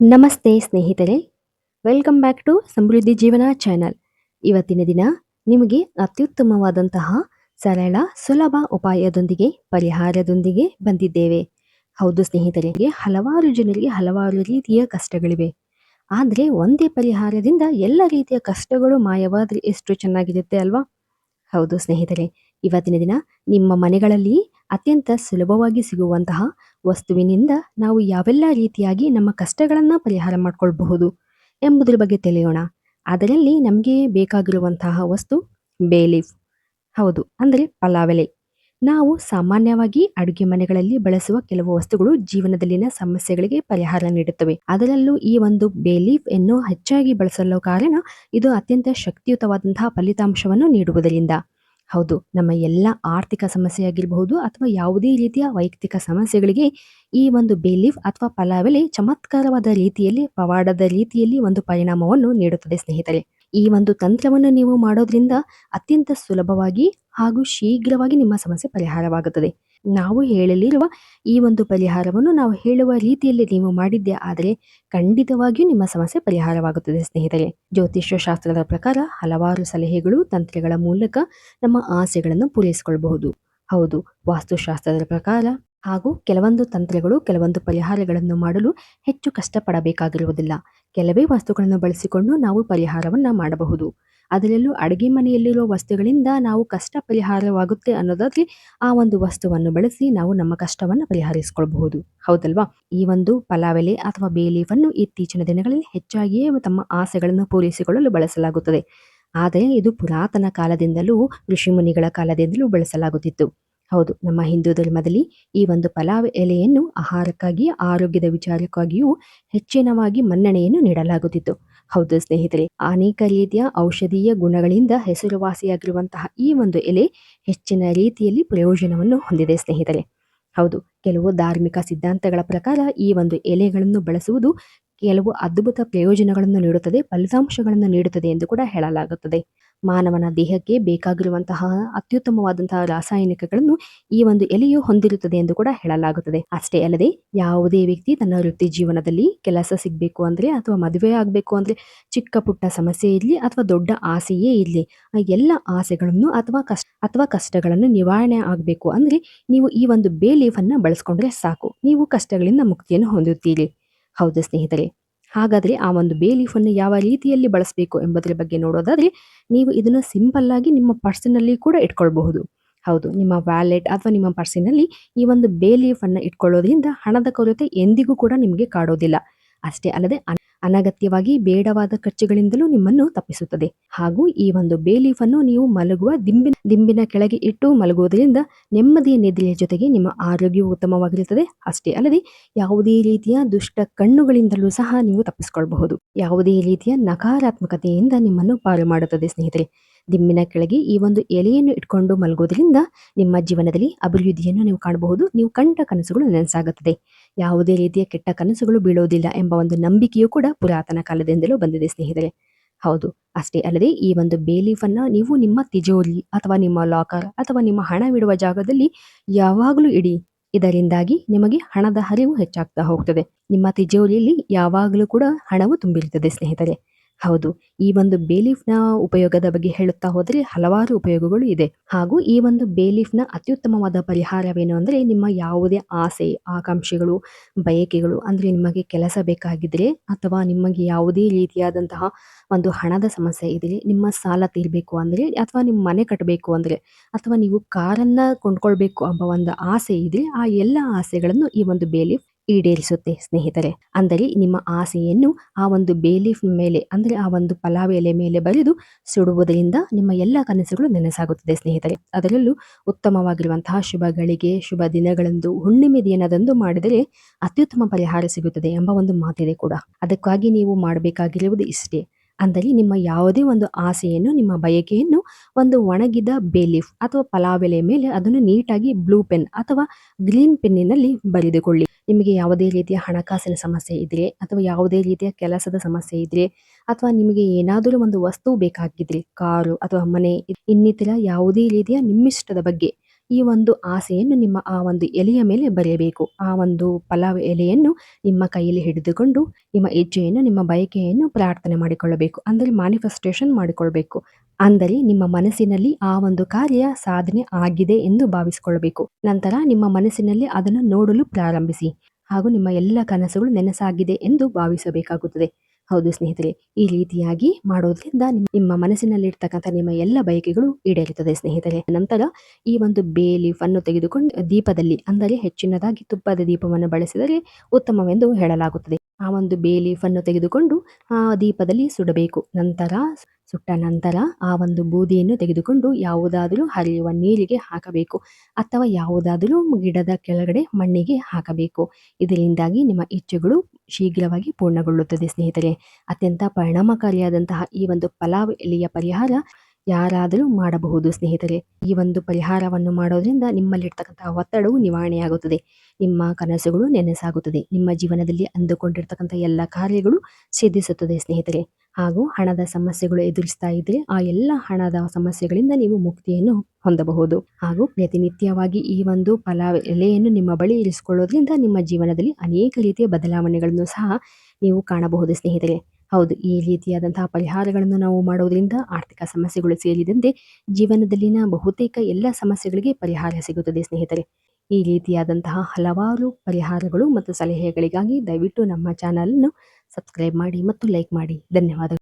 ನಮಸ್ತೆ ಸ್ನೇಹಿತರೆ. Welcome back to ಸಮೃದ್ಧಿ ಜೀವನ ಚಾನಲ್ ಇವತ್ತಿನ ದಿನ ನಿಮಗೆ ಅತ್ಯುತ್ತಮವಾದಂತಹ ಸರಳ, ಸುಲಭ ಉಪಾಯದೊಂದಿಗೆ, ಪರಿಹಾರದೊಂದಿಗೆ ಬಂದಿದ್ದೇವೆ. ಹೌದು ಸ್ನೇಹಿತರಿಗೆ ಹಲವಾರು ಜನರಿಗೆ ಹಲವಾರು ರೀತಿಯ ಕಷ್ಟಗಳಿವೆ. ಆದರೆ ಒಂದೇ ಪರಿಹಾರದಿಂದ ಎಲ್ಲ ರೀತಿಯ ಕಷ್ಟಗಳು ಮಾಯವಾದರೆ ಎಷ್ಟು ಚೆನ್ನಾಗಿರುತ್ತೆ ಅಲ್ವಾ? ಹೌದು ಸ್ನೇಹಿತರೆ, ಇವತ್ತಿನ ದಿನ ನಿಮ್ಮ ಮನೆಗಳಲ್ಲಿ ಅತ್ಯಂತ ಸುಲಭವಾಗಿ ಸಿಗುವಂತಹ ವಸ್ತುವಿನಿಂದ ನಾವು ಯಾವೆಲ್ಲ ರೀತಿಯಾಗಿ ನಮ್ಮ ಕಷ್ಟಗಳನ್ನು ಪರಿಹಾರ ಮಾಡಿಕೊಳ್ಬಹುದು ಎಂಬುದರ ಬಗ್ಗೆ ತಿಳಿಯೋಣ. ಅದರಲ್ಲಿ ನಮಗೆ ಬೇಕಾಗಿರುವಂತಹ ವಸ್ತು ಬೇಲೀಫ್ ಹೌದು, ಅಂದರೆ ಪಲಾವೆಲೆ. ನಾವು ಸಾಮಾನ್ಯವಾಗಿ ಅಡುಗೆ ಮನೆಗಳಲ್ಲಿ ಬಳಸುವ ಕೆಲವು ವಸ್ತುಗಳು ಜೀವನದಲ್ಲಿನ ಸಮಸ್ಯೆಗಳಿಗೆ ಪರಿಹಾರ ನೀಡುತ್ತವೆ. ಅದರಲ್ಲೂ ಈ ಒಂದು ಬೇಲೀಫ್ ಅನ್ನು ಹೆಚ್ಚಾಗಿ ಬಳಸಲು ಕಾರಣ ಇದು ಅತ್ಯಂತ ಶಕ್ತಿಯುತವಾದಂತಹ ಫಲಿತಾಂಶವನ್ನು ನೀಡುವುದರಿಂದ. ಹೌದು, ನಮ್ಮ ಎಲ್ಲ ಆರ್ಥಿಕ ಸಮಸ್ಯೆ ಆಗಿರಬಹುದು ಅಥವಾ ಯಾವುದೇ ರೀತಿಯ ವೈಯಕ್ತಿಕ ಸಮಸ್ಯೆಗಳಿಗೆ ಈ ಒಂದು ಬೇಲೀಫ್ ಅಥವಾ ಪಲಾವೆಲೆ ಚಮತ್ಕಾರವಾದ ರೀತಿಯಲ್ಲಿ, ಪವಾಡದ ರೀತಿಯಲ್ಲಿ ಒಂದು ಪರಿಣಾಮವನ್ನು ನೀಡುತ್ತದೆ ಸ್ನೇಹಿತರೆ. ಈ ಒಂದು ತಂತ್ರವನ್ನು ನೀವು ಮಾಡೋದ್ರಿಂದ ಅತ್ಯಂತ ಸುಲಭವಾಗಿ ಹಾಗೂ ಶೀಘ್ರವಾಗಿ ನಿಮ್ಮ ಸಮಸ್ಯೆ ಪರಿಹಾರವಾಗುತ್ತದೆ. ನಾವು ಹೇಳಲಿರುವ ಈ ಒಂದು ಪರಿಹಾರವನ್ನು ನಾವು ಹೇಳುವ ರೀತಿಯಲ್ಲಿ ನೀವು ಮಾಡಿದ್ದೆ ಆದರೆ ಖಂಡಿತವಾಗಿಯೂ ನಿಮ್ಮ ಸಮಸ್ಯೆ ಪರಿಹಾರವಾಗುತ್ತದೆ, ಸ್ನೇಹಿತರೆ. ಜ್ಯೋತಿಷ್ಯ ಶಾಸ್ತ್ರದ ಪ್ರಕಾರ ಹಲವಾರು ಸಲಹೆಗಳು ತಂತ್ರಗಳ ಮೂಲಕ ನಮ್ಮ ಆಸೆಗಳನ್ನು ಪೂರೈಸಿಕೊಳ್ಳಬಹುದು. ಹೌದು, ವಾಸ್ತುಶಾಸ್ತ್ರದ ಪ್ರಕಾರ ಹಾಗೂ ಕೆಲವೊಂದು ತಂತ್ರಗಳು ಕೆಲವೊಂದು ಪರಿಹಾರಗಳನ್ನು ಮಾಡಲು ಹೆಚ್ಚು ಕಷ್ಟಪಡಬೇಕಾಗಿರುವುದಿಲ್ಲ. ಕೆಲವೇ ವಸ್ತುಗಳನ್ನು ಬಳಸಿಕೊಂಡು ನಾವು ಪರಿಹಾರವನ್ನು ಮಾಡಬಹುದು. ಅದರಲ್ಲೂ ಅಡುಗೆ ಮನೆಯಲ್ಲಿರುವ ವಸ್ತುಗಳಿಂದ ನಾವು ಕಷ್ಟ ಪರಿಹಾರವಾಗುತ್ತೆ ಅನ್ನೋದಾದ್ರೆ ಆ ಒಂದು ವಸ್ತುವನ್ನು ಬಳಸಿ ನಾವು ನಮ್ಮ ಕಷ್ಟವನ್ನು ಪರಿಹರಿಸಿಕೊಳ್ಳಬಹುದು ಹೌದಲ್ವಾ? ಈ ಒಂದು ಪಲಾವೆಲೆ ಅಥವಾ ಬೇಲೀಫನ್ನು ಇತ್ತೀಚಿನ ದಿನಗಳಲ್ಲಿ ಹೆಚ್ಚಾಗಿಯೇ ತಮ್ಮ ಆಸೆಗಳನ್ನು ಪೂರೈಸಿಕೊಳ್ಳಲು ಬಳಸಲಾಗುತ್ತದೆ. ಆದರೆ ಇದು ಪುರಾತನ ಕಾಲದಿಂದಲೂ, ಋಷಿಮುನಿಗಳ ಕಾಲದಿಂದಲೂ ಬಳಸಲಾಗುತ್ತಿತ್ತು. ಹೌದು, ನಮ್ಮ ಹಿಂದೂ ಧರ್ಮದಲ್ಲಿ ಈ ಒಂದು ಪಲಾವ್ ಎಲೆಯನ್ನು ಆಹಾರಕ್ಕಾಗಿ ಆರೋಗ್ಯದ ವಿಚಾರಕ್ಕಾಗಿಯೂ ಹೆಚ್ಚಿನವಾಗಿ ಮನ್ನಣೆಯನ್ನು ನೀಡಲಾಗುತ್ತಿತ್ತು. ಹೌದು ಸ್ನೇಹಿತರೆ, ಅನೇಕ ರೀತಿಯ ಔಷಧೀಯ ಗುಣಗಳಿಂದ ಹೆಸರುವಾಸಿಯಾಗಿರುವಂತಹ ಈ ಒಂದು ಎಲೆ ಹೆಚ್ಚಿನ ರೀತಿಯಲ್ಲಿ ಪ್ರಯೋಜನವನ್ನು ಹೊಂದಿದೆ ಸ್ನೇಹಿತರೆ. ಹೌದು, ಕೆಲವು ಧಾರ್ಮಿಕ ಸಿದ್ಧಾಂತಗಳ ಪ್ರಕಾರ ಈ ಒಂದು ಎಲೆಗಳನ್ನು ಬಳಸುವುದು ಕೆಲವು ಅದ್ಭುತ ಪ್ರಯೋಜನಗಳನ್ನು ನೀಡುತ್ತದೆ, ಫಲಿತಾಂಶಗಳನ್ನು ನೀಡುತ್ತದೆ ಎಂದು ಕೂಡ ಹೇಳಲಾಗುತ್ತದೆ. ಮಾನವನ ದೇಹಕ್ಕೆ ಬೇಕಾಗಿರುವಂತಹ ಅತ್ಯುತ್ತಮವಾದಂತಹ ರಾಸಾಯನಿಕಗಳನ್ನು ಈ ಒಂದು ಎಲೆಯು ಹೊಂದಿರುತ್ತದೆ ಎಂದು ಕೂಡ ಹೇಳಲಾಗುತ್ತದೆ. ಅಷ್ಟೇ ಅಲ್ಲದೆ ಯಾವುದೇ ವ್ಯಕ್ತಿ ತನ್ನ ವೃತ್ತಿ ಜೀವನದಲ್ಲಿ ಕೆಲಸ ಸಿಗಬೇಕು ಅಂದರೆ ಅಥವಾ ಮದುವೆ ಆಗಬೇಕು ಅಂದರೆ ಚಿಕ್ಕ ಪುಟ್ಟ ಸಮಸ್ಯೆ ಇರಲಿ ಅಥವಾ ದೊಡ್ಡ ಆಸೆಯೇ ಇರಲಿ, ಆ ಎಲ್ಲ ಆಸೆಗಳನ್ನು ಅಥವಾ ಕಷ್ಟ, ಅಥವಾ ಕಷ್ಟಗಳನ್ನು ನಿವಾರಣೆ ಆಗಬೇಕು ಅಂದರೆ ನೀವು ಈ ಒಂದು ಬೇ ಲೀಫನ್ನು ಬಳಸ್ಕೊಂಡ್ರೆ ಸಾಕು. ನೀವು ಕಷ್ಟಗಳಿಂದ ಮುಕ್ತಿಯನ್ನು ಹೊಂದುತ್ತೀರಿ. ಹೌದು ಸ್ನೇಹಿತರೆ ಹಾಗಾದ್ರೆ ಆ ಒಂದು ಬೇ ಲೀಫನ್ನು ಯಾವ ರೀತಿಯಲ್ಲಿ ಬಳಸಬೇಕು ಎಂಬುದರ ಬಗ್ಗೆ ನೋಡೋದಾದ್ರೆ ನೀವು ಇದನ್ನು ಸಿಂಪಲ್ ಆಗಿ ನಿಮ್ಮ ಪರ್ಸಿನಲ್ಲಿ ಕೂಡ ಇಟ್ಕೊಳ್ಬಹುದು. ಹೌದು, ನಿಮ್ಮ ವ್ಯಾಲೆಟ್ ಅಥವಾ ನಿಮ್ಮ ಪರ್ಸಿನಲ್ಲಿ ಈ ಒಂದು ಬೇ ಲೀಫ್ ಅನ್ನ ಇಟ್ಕೊಳ್ಳೋದ್ರಿಂದ ಹಣದ ಕೊರತೆ ಎಂದಿಗೂ ಕೂಡ ನಿಮಗೆ ಕಾಡೋದಿಲ್ಲ. ಅಷ್ಟೇ ಅಲ್ಲದೆ ಅನಗತ್ಯವಾಗಿ ಬೇಡವಾದ ಖರ್ಚುಗಳಿಂದಲೂ ನಿಮ್ಮನ್ನು ತಪ್ಪಿಸುತ್ತದೆ. ಹಾಗೂ ಈ ಒಂದು ಬೇ ಲೀಫ್ ಅನ್ನು ನೀವು ಮಲಗುವ ದಿಂಬಿನ ದಿಂಬಿನ ಕೆಳಗೆ ಇಟ್ಟು ಮಲಗುವುದರಿಂದ ನೆಮ್ಮದಿಯ ನಿದ್ರೆಯ ಜೊತೆಗೆ ನಿಮ್ಮ ಆರೋಗ್ಯವು ಉತ್ತಮವಾಗಿರುತ್ತದೆ. ಅಷ್ಟೇ ಅಲ್ಲದೆ ಯಾವುದೇ ರೀತಿಯ ದುಷ್ಟ ಕಣ್ಣುಗಳಿಂದಲೂ ಸಹ ನೀವು ತಪ್ಪಿಸಿಕೊಳ್ಳಬಹುದು ಯಾವುದೇ ರೀತಿಯ ನಕಾರಾತ್ಮಕತೆಯಿಂದ ನಿಮ್ಮನ್ನು ಪಾರು ಮಾಡುತ್ತದೆ ಸ್ನೇಹಿತರೆ. ದಿಂಬಿನ ಕೆಳಗೆ ಈ ಒಂದು ಎಲೆಯನ್ನು ಇಟ್ಕೊಂಡು ಮಲಗೋದ್ರಿಂದ ನಿಮ್ಮ ಜೀವನದಲ್ಲಿ ಅಭಿವೃದ್ಧಿಯನ್ನು ನೀವು ಕಾಣಬಹುದು. ನೀವು ಕಂಡ ಕನಸುಗಳು ನನಸಾಗುತ್ತದೆ. ಯಾವುದೇ ರೀತಿಯ ಕೆಟ್ಟ ಕನಸುಗಳು ಬೀಳೋದಿಲ್ಲ ಎಂಬ ಒಂದು ನಂಬಿಕೆಯೂ ಕೂಡ ಪುರಾತನ ಕಾಲದಿಂದಲೂ ಬಂದಿದೆ ಸ್ನೇಹಿತರೆ. ಹೌದು, ಅಷ್ಟೇ ಅಲ್ಲದೆ ಈ ಒಂದು ಬೇಲೀಫ್ ಅನ್ನ ನೀವು ನಿಮ್ಮ ತಿಜೋರಿ ಅಥವಾ ನಿಮ್ಮ ಲಾಕರ್ ಅಥವಾ ನಿಮ್ಮ ಹಣವಿಡುವ ಜಾಗದಲ್ಲಿ ಯಾವಾಗಲೂ ಇಡಿ. ಇದರಿಂದಾಗಿ ನಿಮಗೆ ಹಣದ ಹರಿವು ಹೆಚ್ಚಾಗ್ತಾ ಹೋಗ್ತದೆ. ನಿಮ್ಮ ತಿಜೋರಿಯಲ್ಲಿ ಯಾವಾಗಲೂ ಕೂಡ ಹಣವು ತುಂಬಿರುತ್ತದೆ ಸ್ನೇಹಿತರೆ. ಹೌದು, ಈ ಒಂದು ಬೇಲೀಫ್ನ ಉಪಯೋಗದ ಬಗ್ಗೆ ಹೇಳುತ್ತಾ ಹೋದರೆ ಹಲವಾರು ಉಪಯೋಗಗಳು ಇದೆ. ಹಾಗೂ ಈ ಒಂದು ಬೇಲೀಫ್ನ ಅತ್ಯುತ್ತಮವಾದ ಪರಿಹಾರವೇನು ಅಂದರೆ ನಿಮ್ಮ ಯಾವುದೇ ಆಸೆ, ಆಕಾಂಕ್ಷೆಗಳು, ಬಯಕೆಗಳು ಅಂದರೆ ನಿಮಗೆ ಕೆಲಸ ಬೇಕಾಗಿದ್ರೆ ಅಥವಾ ನಿಮಗೆ ಯಾವುದೇ ರೀತಿಯಾದಂತಹ ಒಂದು ಹಣದ ಸಮಸ್ಯೆ ಇದ್ರೆ ನಿಮ್ಮ ಸಾಲ ತೀರಬೇಕು ಅಂದರೆ ಅಥವಾ ನಿಮ್ಮ ಮನೆ ಕಟ್ಟಬೇಕು ಅಂದರೆ ಅಥವಾ ನೀವು ಕಾರನ್ನ ಕೊಂಡ್ಕೊಳ್ಬೇಕು ಎಂಬ ಒಂದು ಆಸೆ ಇದೆ ಆ ಎಲ್ಲ ಆಸೆಗಳನ್ನು ಈ ಒಂದು ಬೇಲೀಫ್ ಈಡೇರಿಸುತ್ತೆ ಸ್ನೇಹಿತರೆ. ಅಂದರೆ ನಿಮ್ಮ ಆಸೆಯನ್ನು ಆ ಒಂದು ಬೇಲೀಫ್ ಮೇಲೆ, ಅಂದರೆ ಆ ಒಂದು ಪಲಾವ್ ಎಲೆ ಮೇಲೆ ಬರೆದು ಸುಡುವುದರಿಂದ ನಿಮ್ಮ ಎಲ್ಲ ಕನಸುಗಳು ನೆನಸಾಗುತ್ತದೆ ಸ್ನೇಹಿತರೆ. ಅದರಲ್ಲೂ ಉತ್ತಮವಾಗಿರುವಂತಹ ಶುಭಗಳಿಗೆ, ಶುಭ ದಿನಗಳಂದು ಹುಣ್ಣಿಮೆ ದಿನದಂದು ಮಾಡಿದರೆ ಅತ್ಯುತ್ತಮ ಪರಿಹಾರ ಸಿಗುತ್ತದೆ ಎಂಬ ಒಂದು ಮಾತಿದೆ ಕೂಡ. ಅದಕ್ಕಾಗಿ ನೀವು ಮಾಡಬೇಕಾಗಿರುವುದು ಇಷ್ಟೇ. ಅಂದರೆ ನಿಮ್ಮ ಯಾವುದೇ ಒಂದು ಆಸೆಯನ್ನು, ನಿಮ್ಮ ಬಯಕೆಯನ್ನು ಒಂದು ಒಣಗಿದ ಬೇಲೀಫ್ ಅಥವಾ ಪಲಾವ್ ಮೇಲೆ ಅದನ್ನು ನೀಟಾಗಿ ಬ್ಲೂ ಪೆನ್ ಅಥವಾ ಗ್ರೀನ್ ಪೆನ್ನಿನಲ್ಲಿ ಬರೆದುಕೊಳ್ಳಿ. ನಿಮಗೆ ಯಾವುದೇ ರೀತಿಯ ಹಣಕಾಸಿನ ಸಮಸ್ಯೆ ಇದ್ರೆ ಅಥವಾ ಯಾವುದೇ ರೀತಿಯ ಕೆಲಸದ ಸಮಸ್ಯೆ ಇದ್ರೆ ಅಥವಾ ನಿಮಗೆ ಏನಾದರೂ ಒಂದು ವಸ್ತು ಬೇಕಾಗಿದ್ರೆ, ಕಾರು ಅಥವಾ ಮನೆ, ಇನ್ನಿತರ ಯಾವುದೇ ರೀತಿಯ ನಿಮ್ಮಿಷ್ಟದ ಬಗ್ಗೆ ಈ ಒಂದು ಆಸೆಯನ್ನು ನಿಮ್ಮ ಆ ಒಂದು ಎಲೆಯ ಮೇಲೆ ಬರೆಯಬೇಕು. ಆ ಒಂದು ಪಲಾವ್ ಎಲೆಯನ್ನು ನಿಮ್ಮ ಕೈಯಲ್ಲಿ ಹಿಡಿದುಕೊಂಡು ನಿಮ್ಮ ಹೆಜ್ಜೆಯನ್ನು, ನಿಮ್ಮ ಬಯಕೆಯನ್ನು ಪ್ರಾರ್ಥನೆ ಮಾಡಿಕೊಳ್ಳಬೇಕು. ಅಂದರೆ ಮ್ಯಾನಿಫೆಸ್ಟೇಷನ್ ಮಾಡಿಕೊಳ್ಬೇಕು ಅಂದರೆ ನಿಮ್ಮ ಮನಸ್ಸಿನಲ್ಲಿ ಆ ಒಂದು ಕಾರ್ಯ ಸಾಧನೆ ಆಗಿದೆ ಎಂದು ಭಾವಿಸಿಕೊಳ್ಳಬೇಕು. ನಂತರ ನಿಮ್ಮ ಮನಸ್ಸಿನಲ್ಲಿ ಅದನ್ನು ನೋಡಲು ಪ್ರಾರಂಭಿಸಿ. ಹಾಗೂ ನಿಮ್ಮ ಎಲ್ಲ ಕನಸುಗಳು ನೆನಸಾಗಿದೆ ಎಂದು ಭಾವಿಸಬೇಕಾಗುತ್ತದೆ. ಹೌದು ಸ್ನೇಹಿತರೆ, ಈ ರೀತಿಯಾಗಿ ಮಾಡೋದ್ರಿಂದ ನಿಮ್- ನಿಮ್ಮ ಮನಸ್ಸಿನಲ್ಲಿರ್ತಕ್ಕಂಥ ನಿಮ್ಮ ಎಲ್ಲ ಬಯಕೆಗಳು ಈಡೇರುತ್ತದೆ ಸ್ನೇಹಿತರೆ. ನಂತರ ಈ ಒಂದು ಬೇ ಲೀಫ್ ಅನ್ನು ತೆಗೆದುಕೊಂಡು ದೀಪದಲ್ಲಿ, ಅಂದರೆ ಹೆಚ್ಚಿನದಾಗಿ ತುಪ್ಪದ ದೀಪವನ್ನು ಬಳಸಿದರೆ ಉತ್ತಮವೆಂದು ಹೇಳಲಾಗುತ್ತದೆ. ಆ ಒಂದು ಬೇ ಲೀಫ್ ಅನ್ನು ತೆಗೆದುಕೊಂಡು, ಆ ದೀಪದಲ್ಲಿ ಸುಡಬೇಕು. ನಂತರ, ಸುಟ್ಟ ನಂತರ ಆ ಒಂದು ಬೂದಿಯನ್ನು ತೆಗೆದುಕೊಂಡು ಯಾವುದಾದರೂ ಹರಿಯುವ ನೀರಿಗೆ ಹಾಕಬೇಕು, ಅಥವಾ ಯಾವುದಾದರೂ ಗಿಡದ ಕೆಳಗಡೆ ಮಣ್ಣಿಗೆ ಹಾಕಬೇಕು. ಇದರಿಂದಾಗಿ ನಿಮ್ಮ ಇಚ್ಛೆಗಳು ಶೀಘ್ರವಾಗಿ ಪೂರ್ಣಗೊಳ್ಳುತ್ತದೆ ಸ್ನೇಹಿತರೆ. ಅತ್ಯಂತ ಪರಿಣಾಮಕಾರಿಯಾದಂತಹ ಈ ಒಂದು ಪಲಾವ್ ಎಲೆಯ ಪರಿಹಾರ ಯಾರಾದರೂ ಮಾಡಬಹುದು ಸ್ನೇಹಿತರೆ. ಈ ಒಂದು ಪರಿಹಾರವನ್ನು ಮಾಡೋದ್ರಿಂದ ನಿಮ್ಮಲ್ಲಿರ್ತಕ್ಕಂತಹ ಒತ್ತಡವು ನಿವಾರಣೆಯಾಗುತ್ತದೆ. ನಿಮ್ಮ ಕನಸುಗಳು ನೆನೆಸಾಗುತ್ತದೆ. ನಿಮ್ಮ ಜೀವನದಲ್ಲಿ ಅಂದುಕೊಂಡಿರ್ತಕ್ಕಂಥ ಎಲ್ಲ ಕಾರ್ಯಗಳು ಸಿದ್ಧಿಸುತ್ತದೆ ಸ್ನೇಹಿತರೆ. ಹಾಗೂ ಹಣದ ಸಮಸ್ಯೆಗಳು ಎದುರಿಸ್ತಾ ಇದ್ರೆ ಆ ಎಲ್ಲ ಹಣದ ಸಮಸ್ಯೆಗಳಿಂದ ನೀವು ಮುಕ್ತಿಯನ್ನು ಹೊಂದಬಹುದು. ಹಾಗೂ ಪ್ರತಿನಿತ್ಯವಾಗಿ ಈ ಒಂದು ಫಲ ಎಲೆಯನ್ನು ನಿಮ್ಮ ಬಳಿ ಇರಿಸಿಕೊಳ್ಳೋದ್ರಿಂದ ನಿಮ್ಮ ಜೀವನದಲ್ಲಿ ಅನೇಕ ರೀತಿಯ ಬದಲಾವಣೆಗಳನ್ನು ಸಹ ನೀವು ಕಾಣಬಹುದು ಸ್ನೇಹಿತರೆ. ಹೌದು, ಈ ರೀತಿಯಾದಂತಹ ಪರಿಹಾರಗಳನ್ನು ನಾವು ಮಾಡೋದ್ರಿಂದ ಆರ್ಥಿಕ ಸಮಸ್ಯೆಗಳು ಸೇರಿದಂತೆ ಜೀವನದಲ್ಲಿನ ಬಹುತೇಕ ಎಲ್ಲ ಸಮಸ್ಯೆಗಳಿಗೆ ಪರಿಹಾರ ಸಿಗುತ್ತದೆ ಸ್ನೇಹಿತರೆ. ಈ ರೀತಿಯಾದಂತಹ ಹಲವಾರು ಪರಿಹಾರಗಳು ಮತ್ತು ಸಲಹೆಗಳಿಗಾಗಿ ದಯವಿಟ್ಟು ನಮ್ಮ ಚಾನಲನ್ನು ಸಬ್ಸ್ಕ್ರೈಬ್ ಮಾಡಿ ಮತ್ತು ಲೈಕ್ ಮಾಡಿ. ಧನ್ಯವಾದಗಳು.